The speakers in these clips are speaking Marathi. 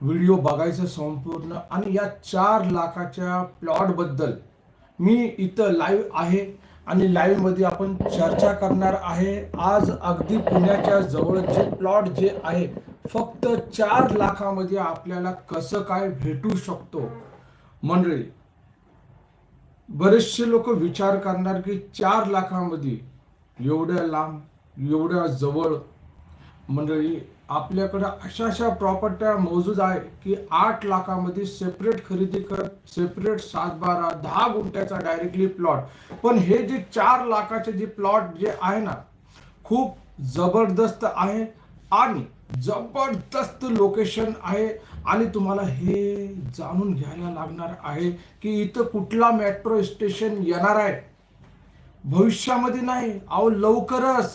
व्हिडिओ बघायचं संपूर्ण आणि या चार लाखाच्या प्लॉटबद्दल मी इथं लाईव्ह आहे आणि लाईव्हमध्ये आपण चर्चा करणार आहे. आज अगदी पुण्याच्या जवळ जे प्लॉट जे आहे फक्त चार लाखामध्ये आपल्याला कसं काय भेटू शकतो? मंडळी बरेचसे लोक विचार करणार की चार लाखामध्ये एवढ्या लांब एवढ्या जवळ मंडळी आपल्याकडे अशा अशा प्रॉपर्ट्या मौजूद आहे की आठ लाखामध्ये सेपरेट खरेदी करत सेपरेट सात बारा दहा गुंठ्याचा डायरेक्टली प्लॉट पण हे जे चार लाखाचे जे प्लॉट जे आहे ना खूप जबरदस्त आहे आणि जबरदस्त लोकेशन आहे आणि तुम्हाला हे जाणून घ्यायला लागणार आहे की इथं कुठला मेट्रो स्टेशन येणार आहे. भविष्यामध्ये नाही अहो लवकरच.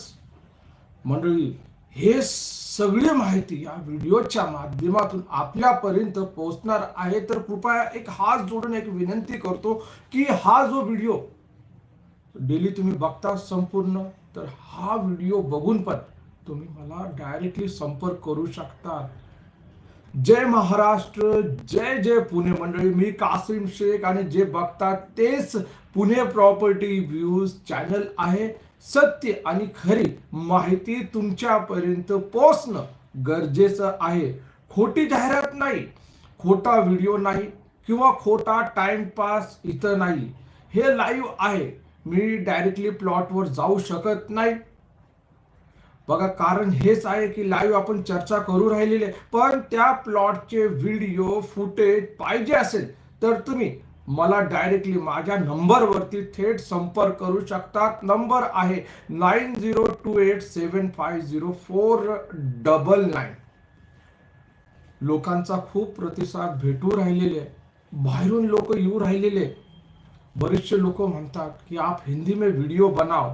मंडळी हे सगळी माहिती या व्हिडिओच्या माध्यमातून आपल्यापर्यंत पोहोचणार आहे. तर कृपया एक हात जोडून एक विनंती करतो की हा जो व्हिडिओ डेली तुम्ही बघता संपूर्ण तर हा व्हिडिओ बघून पण तुम्ही मला डायरेक्टली संपर्क करू शकता. जय महाराष्ट्र जय जय पुणे मंडळी. मी कासिम शेख आणि जे बघतात तेच पुणे प्रॉपर्टी व्ह्यूज चॅनल आहे. सत्य आणि खरी माहिती तुमच्यापर्यंत पोचणं गरजेचं आहे. खोटी जाहिरात नाही खोटा व्हिडिओ नाही किंवा खोटा टाइमपास इथं नाही. हे लाईव्ह आहे. मी डायरेक्टली प्लॉटवर जाऊ शकत नाही. बघा कारण हेच आहे की लाईव्ह आपण चर्चा करू राहिलेले पण त्या प्लॉटचे व्हिडिओ फुटेज पाहिजे असेल तर तुम्ही मला डायरेक्टली माझ्या नंबरवरती थेट संपर्क करू शकतात. नंबर आहे nine zero two eight seven five zero four double nine लोकांचा खूप प्रतिसाद भेटू राहिलेले बाहेरून लोक येऊ राहिलेले बरेचसे लोक म्हणतात की आप हिंदी में व्हिडिओ बनाव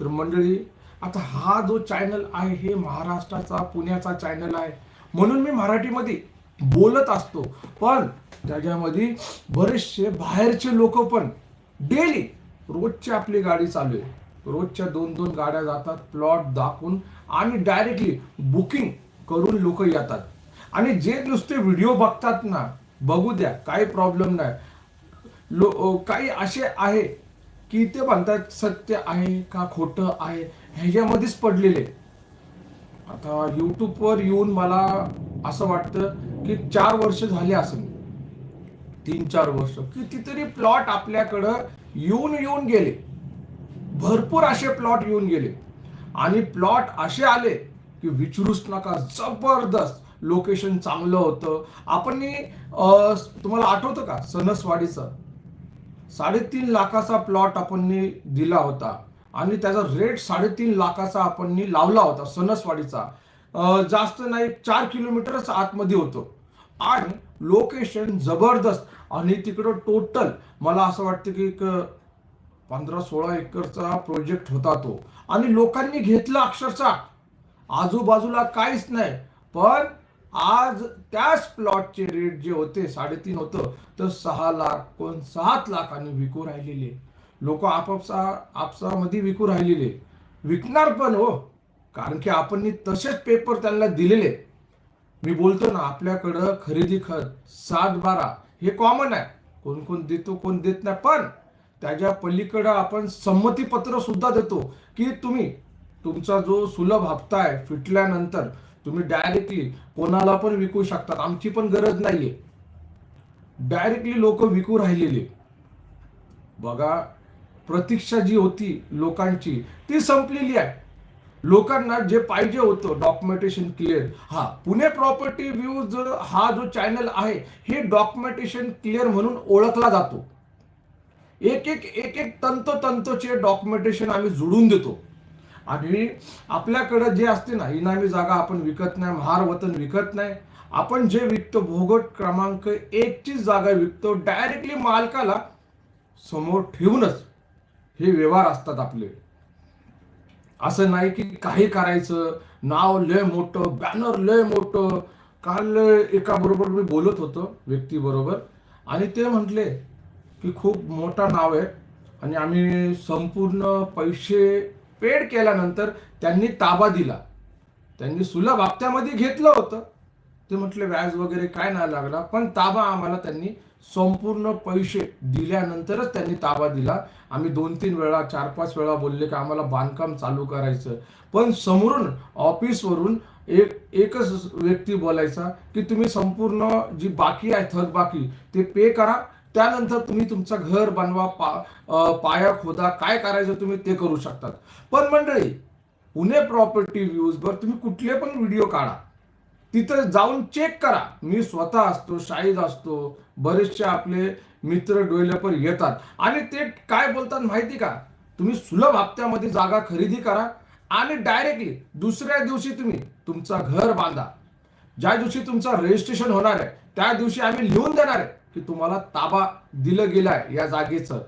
तर मंडळी आता हा जो चॅनल आहे हे महाराष्ट्राचा पुण्याचा चॅनल आहे. म्हणून मी मराठीमध्ये बोलत असतो. पण त्याच्यामध्ये बरेचसे बाहेरचे लोक पण डेली रोजची आपली गाडी चालू आहे. रोजच्या दोन दोन गाड्या जातात प्लॉट दाखवून आणि डायरेक्टली बुकिंग करून लोक येतात. आणि जे नुसते व्हिडिओ बघतात ना बघू द्या काही प्रॉब्लेम नाही. लो काही असे आहे की ते म्हणतात सत्य आहे का खोटं आहे? ह्याच्यामध्येच पडलेले. आता यूट्यूबवर येऊन मला असं वाटतं की चार वर्ष झाले असेल. तीन चार वर्ष. कितीतरी प्लॉट आपल्याकडं येऊन येऊन गेले. भरपूर असे प्लॉट येऊन गेले. आणि प्लॉट असे आले की विचारूच नका. जबरदस्त लोकेशन चांगलं होतं. आपण तुम्हाला आठवतं का? सणसवाडीचं साडेतीन लाखाचा प्लॉट आपण दिला होता. आणि त्याचा रेट साडेतीन लाखाचा आपण लावला होता सणसवाडीचा जास्त नाही चार किलोमीटरच आतमध्ये होतो. आणि लोकेशन जबरदस्त आणि तिकडं टोटल मला असं वाटतं की एक पंधरा सोळा एकरचा प्रोजेक्ट होता तो. आणि लोकांनी घेतला अक्षरशः. आजूबाजूला काहीच नाही. पण आज त्याच प्लॉटचे रेट जे होते साडेतीन होतं तर सहा लाख कोण सात लाखांनी विकू राहिलेले. लोक आपापसा आपसामध्ये विकू राहिलेले. विकणार पण हो. कारण की आपण तसेच पेपर त्यांना दिलेले. मी बोलतो ना आपल्याकडं खरेदी खत सात बारा हे कॉमन आहे. कोण कोण देतो कोण देत नाही. पण त्याच्या पलीकडं आपण संमतीपत्र सुद्धा देतो की तुम्ही तुमचा जो सुलभ हप्ता आहे फिटल्यानंतर तुम्ही डायरेक्टली कोणाला पण विकू शकतात. आमची पण गरज नाहीये. डायरेक्टली लोक विकू राहिलेले. बघा प्रतीक्षा जी होती लोकांची ती संपलेली आहे. लोकांना जे पाहिजे होतं डॉक्युमेंटेशन क्लिअर हा पुणे प्रॉपर्टी व्ह्यूज हा जो चॅनल आहे हे डॉक्युमेंटेशन क्लिअर म्हणून ओळखला जातो. एक एक एक एक तंतोतंतोचे डॉक्युमेंटेशन आम्ही जुडून देतो. आणि आपल्याकडं जे असते ना इनामी जागा आपण विकत नाही महार वतन विकत नाही. आपण जे विकतो भोगट क्रमांक एकची जागा विकतो डायरेक्टली मालकाला समोर ठेवूनच हे व्यवहार असतात आपले. असं नाही की काही करायचं. नाव लय मोठं बॅनर लय मोठं. काल एका बरोबर मी बोलत होतो व्यक्ती बरोबर आणि ते म्हटले की खूप मोठा नाव आहे. आणि आम्ही संपूर्ण पैसे पेड केल्यानंतर त्यांनी ताबा दिला. त्यांनी सुलभ हप्त्यामध्ये घेतलं होतं. ते म्हटले व्याज वगैरे काय नाही लागला पण ताबा आम्हाला त्यांनी संपूर्ण पैसे दिल्यानंतरच त्यांनी ताबा दिला. आम्ही दोन तीन वेळा चार पाच वेळा बोलले की आम्हाला बांधकाम चालू करायचं. पण समोरून ऑफिसवरून एक एकच व्यक्ती बोलायचा की तुम्ही संपूर्ण जी बाकी आहे थक बाकी ते पे करा. त्यानंतर तुम्ही तुमचं घर बनवा पा पाया खोदा काय करायचं तुम्ही ते करू शकतात. पण मंडळी पुणे प्रॉपर्टी व्ह्यूजवर तुम्ही कुठले पण व्हिडिओ काढा. तिथं जाऊन चेक करा. मी स्वतः असतो शाहीद असतो बरेचसे आपले मित्र डेव्हलपर येतात. आणि ते काय बोलतात माहिती का? तुम्ही सुलभ हप्त्यामध्ये जागा खरेदी करा आणि डायरेक्टली दुसऱ्या दिवशी तुम्ही तुमचं घर बांधा. ज्या दिवशी तुमचं रजिस्ट्रेशन होणार आहे त्या दिवशी आम्ही लिहून देणार आहे की तुम्हाला ताबा दिलं गेलाय आहे या जागेचं.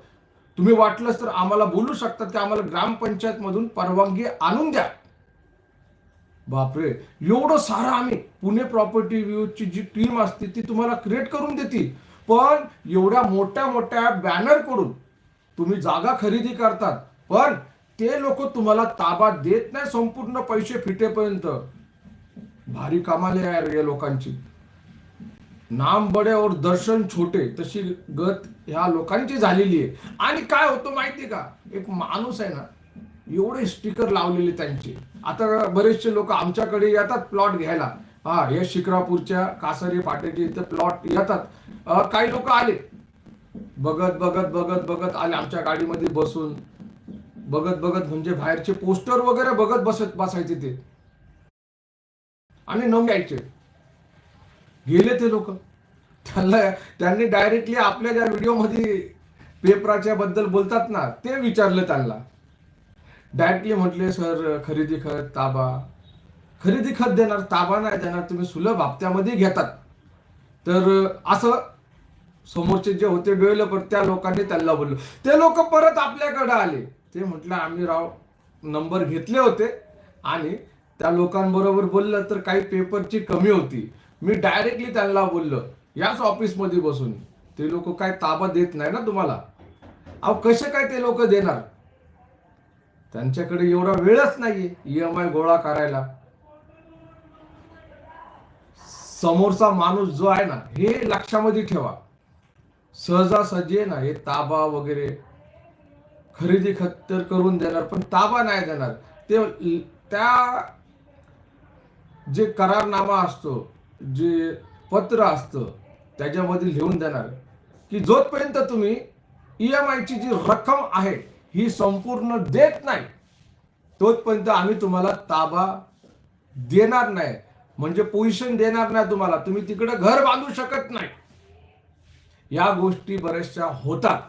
तुम्ही वाटलंच तर आम्हाला बोलू शकतात की आम्हाला ग्रामपंचायतमधून परवानगी आणून द्या. बापरे. एवढं सारं आम्ही पुणे प्रॉपर्टी व्ह्यूची जी टीम असते ती तुम्हाला क्रिएट करून देतील. पण एवढ्या मोठ्या मोठ्या बॅनरकडून तुम्ही जागा खरेदी करतात. पण ते लोक तुम्हाला ताबा देत नाही संपूर्ण पैसे फिटेपर्यंत. भारी कमाल आहे यार या लोकांची. नाम बडे और दर्शन छोटे तशी गत ह्या लोकांची झालेली आहे. आणि काय होतं माहिती का? एक माणूस आहे ना एवढे स्टिकर लावलेले त्यांचे. आता बरेचसे लोक आमच्याकडे येतात प्लॉट घ्यायला. हा हे शिक्रापूरच्या कासारी फाट्याचे इथं प्लॉट येतात. काही लोक आले. बघत बघत बघत बघत आले आमच्या गाडीमध्ये बसून. बघत बघत म्हणजे बाहेरचे पोस्टर वगैरे बघत बसत बसायचे ते. आणि न घ्यायचे गेले ते लोक. त्यांना त्यांनी डायरेक्टली आपल्या ज्या व्हिडिओमध्ये पेपराच्या बद्दल बोलतात ना ते विचारलं त्यांना. डायरेक्टली म्हटले सर खरेदी खत ताबा. खरेदी खत देणार ताबा नाही देणार तुम्ही सुलभ हप्त्यामध्ये घेतात. तर असं समोरचे जे होते डेव्हलपर त्या लोकांनी त्यांना बोललो. ते लोक परत आपल्याकडे आले. ते म्हटलं आम्ही राव नंबर घेतले होते आणि त्या लोकांबरोबर बोललं तर काही पेपरची कमी होती. मी डायरेक्टली त्यांना बोललो याच ऑफिसमध्ये बसून. ते लोक काय ताबा देत नाही ना तुम्हाला? अहो कसे काय ते लोक देणार? त्यांच्याकडे एवढा वेळच नाही ई एम आय गोळा करायला. समोरचा माणूस जो आहे ना हे लक्षामध्ये ठेवा. सहजासहजी आहे ना हे ताबा वगैरे खरेदी खत तर करून देणार पण ताबा नाही देणार. ते त्या जे करारनामा असतो जे पत्र असतं त्याच्यामध्ये लिहून देणार. की जोपर्यंत तुम्ही ई एम आयची जी रक्कम आहे ही संपूर्ण देत नाही. तोपर्यंत आम्ही तुम्हाला ताबा देणार नाही. म्हणजे पोझिशन देणार नाही तुम्हाला. तुम्ही तिकडे घर बांधू शकत नाही. या गोष्टी बऱ्याचशा होतात.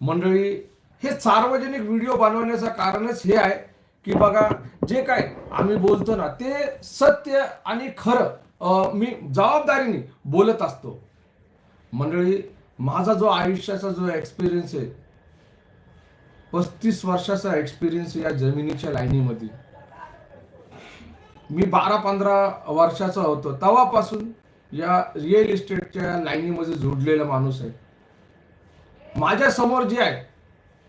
मंडळी हे सार्वजनिक व्हिडिओ बनवण्याचं कारणच हे आहे की बघा जे काय आम्ही बोलतो ना ते सत्य आणि खरं मी जबाबदारीने बोलत असतो. मंडळी माझा जो आयुष्याचा जो एक्सपिरियन्स आहे पस्तीस वर्षाचा एक्सपिरियन्स या जमिनीच्या लाईनीमध्ये. मी बारा पंधरा वर्षाचा होतो. तेव्हापासून या रिअल इस्टेटच्या लाईनीमध्ये जोडलेला माणूस आहे. माझ्यासमोर जे आहे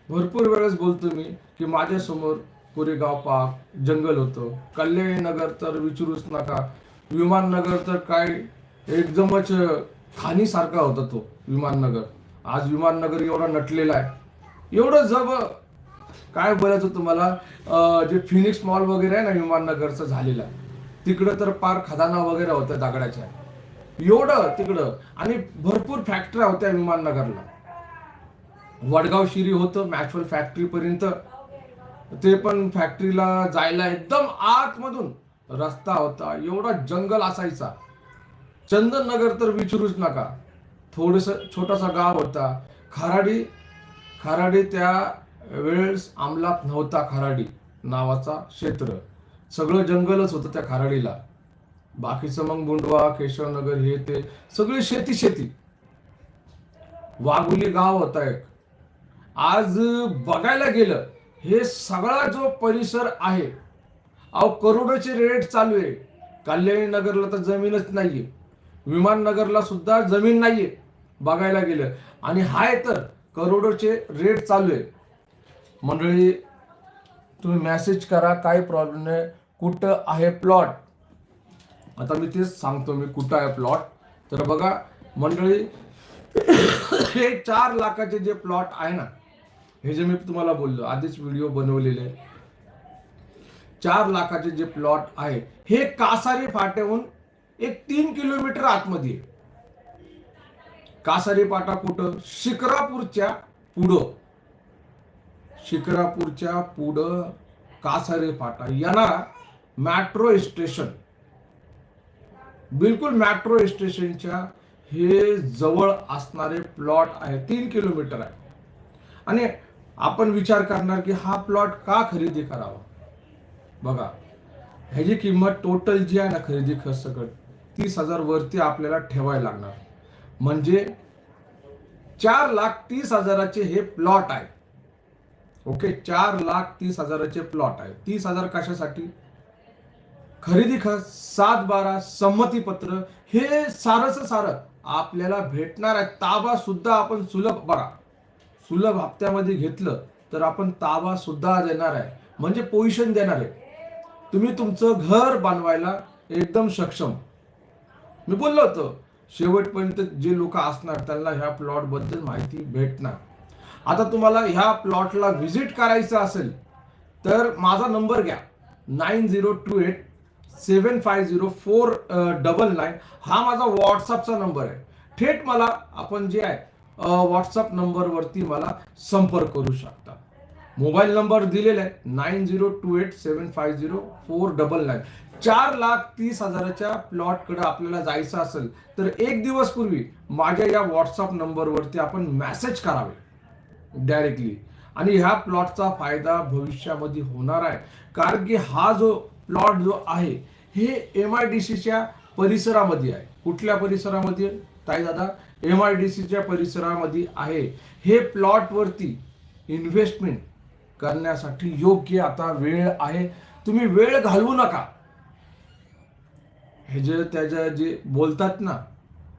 भरपूर वेळेस बोलतो मी की माझ्यासमोर कोरेगाव पार्क जंगल होतं. कल्याणी नगर तर विचारूच नका. विमाननगर तर काय एकदमच खाणीसारखा होता तो विमाननगर. आज विमाननगर एवढा नटलेला आहे. एवढं जब काय बोलायचं तुम्हाला? जे फिनिक्स मॉल वगैरे आहे ना विमाननगरचं झालेला तिकडं तर पार खदाना वगैरे होत्या दगडाच्या. एवढं तिकडं. आणि भरपूर फॅक्टऱ्या होत्या विमाननगरला. वडगाव शिरी होतं मॅचवल फॅक्टरीपर्यंत ते पण फॅक्टरीला जायला एकदम आतमधून रस्ता होता. एवढा जंगल असायचा. चंदननगर तर विचारूच नका. थोडस छोटासा गाव होता. खराडी खराडी त्या वेळेस अंमलात नव्हता खराडी नावाचा क्षेत्र. सगळं जंगलच होतं त्या खराडीला. बाकीचं मग बुंडवा केशवनगर हे ते सगळी शेती शेती. वाघुली गाव होता एक. आज बघायला गेलं हे सगळा जो परिसर आहे अहो करोडोचे रेट चालू आहे. कल्याणी नगरला तर जमीनच नाहीये. विमाननगरला सुद्धा जमीन नाहीये बघायला गेलं. आणि हाय तर करोडोचे रेट चालू आहे. मंडळी तुम्ही मेसेज करा काही प्रॉब्लेम नाही. कुठं आहे प्लॉट आता मी तेच सांगतो मी कुठं आहे प्लॉट तर बघा मंडळी हे चार लाखाचे जे प्लॉट आहे ना हे जे मी तुम्हाला बोललो आधीच व्हिडिओ बनवलेले चार लाखाचे जे प्लॉट आहे हे कासारी फाट्याहून एक तीन किलोमीटर आतमध्ये आहे. कासारी पाटा कुठं? शिक्रापूरच्या पुढं. शिक्रापूरच्या पुढं कासारी फाटा येणारा मॅट्रो स्टेशन बिलकुल मॅट्रो स्टेशनच्या हे जवळ असणारे प्लॉट आहे. तीन किलोमीटर आहे. आणि आपण विचार करणार की हा प्लॉट का खरेदी करावा? बघा ह्याची किंमत टोटल जी आहे ना खरेदी खर्च तीस हजार वरती आपल्याला ठेवायला लागणार. म्हणजे चार लाख तीस हजाराचे हे प्लॉट आहे. ओके चार लाख तीस हजाराचे प्लॉट आहे. तीस हजार कशासाठी? खरेदी खर्च सात बारा संमतीपत्र हे सारस सारं. आपल्याला भेटणार आहे. ताबा सुद्धा आपण सुलभ बघा सुलभ हप्त्यामध्ये घेतलं तर आपण ताबा सुद्धा देणार आहे. म्हणजे पोझिशन देणार आहे. तुम्ही तुमचं घर बांधवायला एकदम सक्षम. मी बोललो होतो शेवटपर्यंत जे लोक असणार त्यांना ह्या प्लॉटबद्दल माहिती भेटणार. आता तुम्हाला ह्या प्लॉटला व्हिजिट करायचं असेल तर माझा नंबर घ्या. Nine zero two eight seven five zero four double nine. हा माझा व्हॉट्सअपचा नंबर आहे. थेट मला आपण जे आहे व्हॉट्सअप नंबरवरती मला संपर्क करू शकता. मोबाईल नंबर दिलेला आहे nine zero two eight seven five zero four double nine. चार लाख तीस हजाराच्या प्लॉटकडे आपल्याला जायचं असेल तर एक दिवस पूर्वी माझ्या या व्हॉट्सअप नंबरवरती आपण मेसेज करावे डायरेक्टली. आणि ह्या प्लॉटचा फायदा भविष्यामध्ये होणार आहे. कारण की हा जो प्लॉट जो आहे हे एम आय डी सीच्या परिसरामध्ये आहे. कुठल्या परिसरामध्ये? ताई दादा एम आय डी सीच्या परिसरामध्ये आहे. हे प्लॉटवरती इन्व्हेस्टमेंट करण्यासाठी योग्य आता वेळ आहे. तुम्ही वेळ घालवू नका. हे जे त्याच्या जे बोलतात ना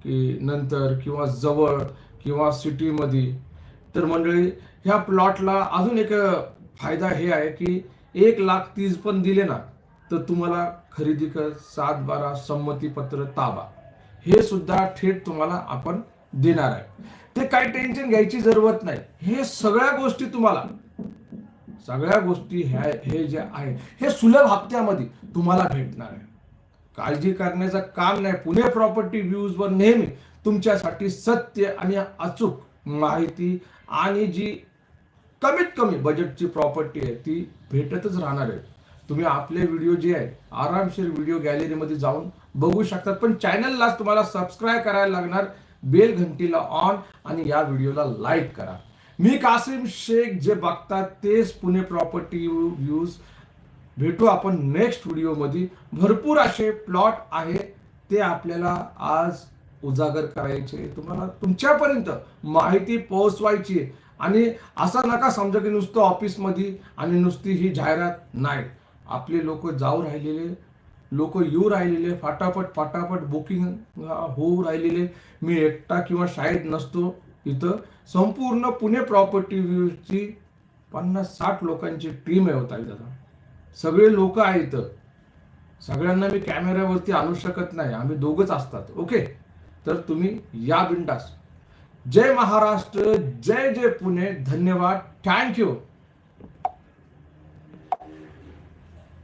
की नंतर किंवा जवळ किंवा सिटीमध्ये तर मंडळी ह्या प्लॉटला अजून एक फायदा हे आहे की एक लाख तीस पण दिले ना तर तुम्हाला खरेदी कर सात बारा संमतीपत्र ताबा. हे सुद्धा थेट तुम्हाला आपण देणार आहे. ते काही टेन्शन घ्यायची जरूरत नाही. हे सगळ्या गोष्टी तुम्हाला सगळ्या गोष्टी ह्या हे जे आहे हे सुलभ हप्त्यामध्ये तुम्हाला भेटणार आहे. काळजी करण्याचं काम नाही. पुणे प्रॉपर्टी व्ह्यूजवर नेहमी तुमच्यासाठी सत्य आणि अचूक माहिती आणि जी कमीत कमी बजेटची प्रॉपर्टी आहे ती भेटतच राहणार आहे. तुम्ही आपले व्हिडिओ जे आहे आरामशीर व्हिडिओ गॅलरीमध्ये जाऊन बघू शकतात. पण चॅनललाच तुम्हाला सबस्क्राईब करायला लागणार. बेल घंटीला ऑन आणि या व्हिडिओला लाईक करा. मी कासिम शेख जे बघतात तेच पुणे प्रॉपर्टी व्ह्यूज भेटू आपण नेक्स्ट व्हिडिओमध्ये भरपूर असे प्लॉट आहे ते आपल्याला आज उजागर करायचे तुम्हाला तुमच्यापर्यंत माहिती पोहोचवायची आहे. आणि असा नका समजा की नुसतं ऑफिसमध्ये आणि नुसती ही जाहिरात नाही. आपले लोक जाऊ राहिलेले लोक येऊ राहिलेले फाटाफट फाटाफट बुकिंग होऊ राहिलेले. मी एकटा किंवा शाळेत नसतो. इथं संपूर्ण पुणे प्रॉपर्टी व्ह्यूची पन्नास साठ लोकांची टीम आहे होता दादा. सगळे लोक आहेत इथं. सगळ्यांना मी कॅमेऱ्यावरती आणू शकत नाही. आम्ही दोघच असतात. ओके तर तुम्ही या बिंडास जय महाराष्ट्र जय जय पुणे. धन्यवाद. थँक्यू